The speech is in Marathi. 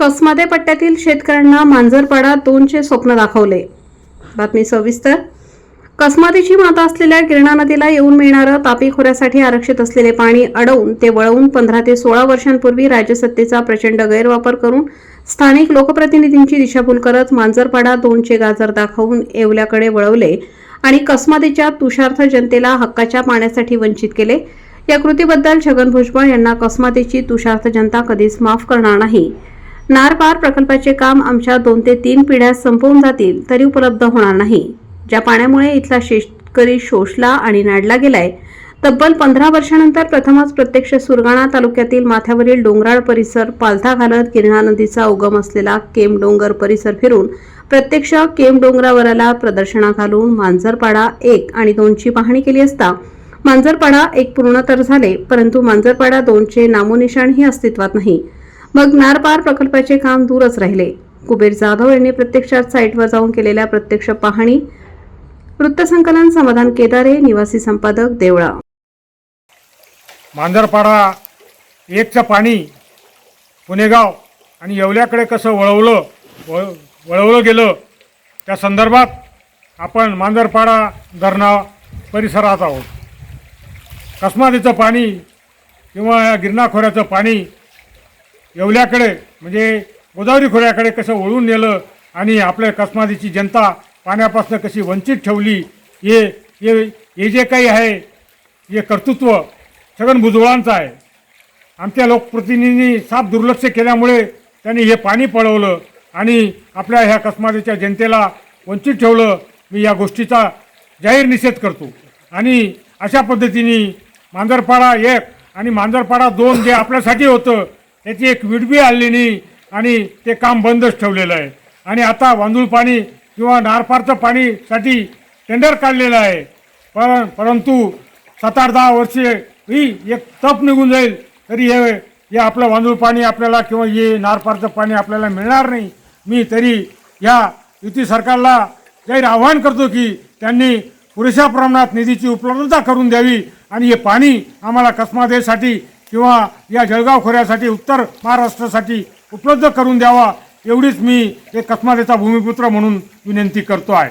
कसमादे पट्ट्यातील शेतकऱ्यांना मांजरपाडा दोनचे स्वप्न दाखवले. बातमी सविस्तर. कसमादीची माता असलेल्या गिरणा नदीला येऊन मिळणारं तापी खोऱ्यासाठी आरक्षित असलेले पाणी अडवून ते वळवून पंधरा ते सोळा वर्षांपूर्वी राज्यसत्तेचा प्रचंड गैरवापर करून स्थानिक लोकप्रतिनिधींची दिशाभूल करत मांजरपाडा दोनचे गाजर दाखवून येवल्याकडे वळवले आणि कसमादीच्या तुषार्थ जनतेला हक्काच्या पाण्यासाठी वंचित केले. या कृतीबद्दल छगन भुजबळ यांना कसमातीची तुषार्थ जनता कधीच माफ करणार नाही. नारपार प्रकल्पाचे काम आमच्या दोन ते तीन पिढ्या संपवून जातील तरी उपलब्ध होणार नाही. ज्या पाण्यामुळे इथला शेतकरी शोषला आणि नाडला गेलाय तब्बल पंधरा वर्षानंतर प्रथमच प्रत्यक्ष सुरगाणा तालुक्यातील माथ्यावरील डोंगराळ परिसर पालथा घालत गिरणा नदीचा उगम असलेला केम डोंगर परिसर फिरून प्रत्यक्ष केम डोंगरावराला प्रदर्शना घालून मांजरपाडा एक आणि दोनची पाहणी केली असता मांजरपाडा एक पूर्ण तर झाले परंतु मांजरपाडा दोनचे नामोनिशाणही अस्तित्वात नाही. मग नारपार प्रकल्पाचे काम दूरच राहिले. कुबेर जाधव यांनी प्रत्यक्षात साईटवर जाऊन केलेल्या प्रत्यक्ष पाहणी वृत्तसंकलन समाधान केदारे निवासी संपादक देवळा. मांजरपाडा एकचं पाणी पुणेगाव आणि येवल्याकडे कसं वळवलं वळ वळवलं गेलं त्या संदर्भात आपण मांजरपाडा धरणा परिसरात आहोत. कसमादीचं पाणी किंवा या पाणी येवल्याकडे म्हणजे गोदावरी खोऱ्याकडे कसं वळून नेलं आणि आपल्या कसमादीची जनता पाण्यापासून कशी वंचित ठेवली हे हे हे जे काही आहे हे कर्तृत्व छगन भुजबळांचं आहे. आमच्या लोकप्रतिनिधींनी साफ दुर्लक्ष केल्यामुळे त्यांनी हे पाणी पळवलं आणि आपल्या ह्या कसमादीच्या जनतेला वंचित ठेवलं. मी या गोष्टीचा जाहीर निषेध करतो. आणि अशा पद्धतीने मांजरपाडा एक आणि मांजरपाडा दोन जे आपल्यासाठी होतं त्याची एक विडबी आणली नाही आणि ते काम बंदच ठेवलेलं आहे. आणि आता वांदूळ पाणी किंवा नारपारचं पाणीसाठी टेंडर काढलेलं आहे. पर परंतु सात आठ दहा वर्षे ही एक तप निघून जाईल तरी हे हे आपलं वांदूळ पाणी आपल्याला किंवा हे नारपारचं पाणी आपल्याला मिळणार नाही. मी तरी या युती सरकारला जाहीर आवाहन करतो की त्यांनी पुरेशा प्रमाणात निधीची उपलब्धता करून द्यावी आणि हे पाणी आम्हाला कसमादेसाठी किंवा या जळगाव खोऱ्यासाठी उत्तर महाराष्ट्रासाठी उपलब्ध करून द्यावा एवढीच मी एक कसमादेचा भूमिपुत्र म्हणून विनंती करतो आहे.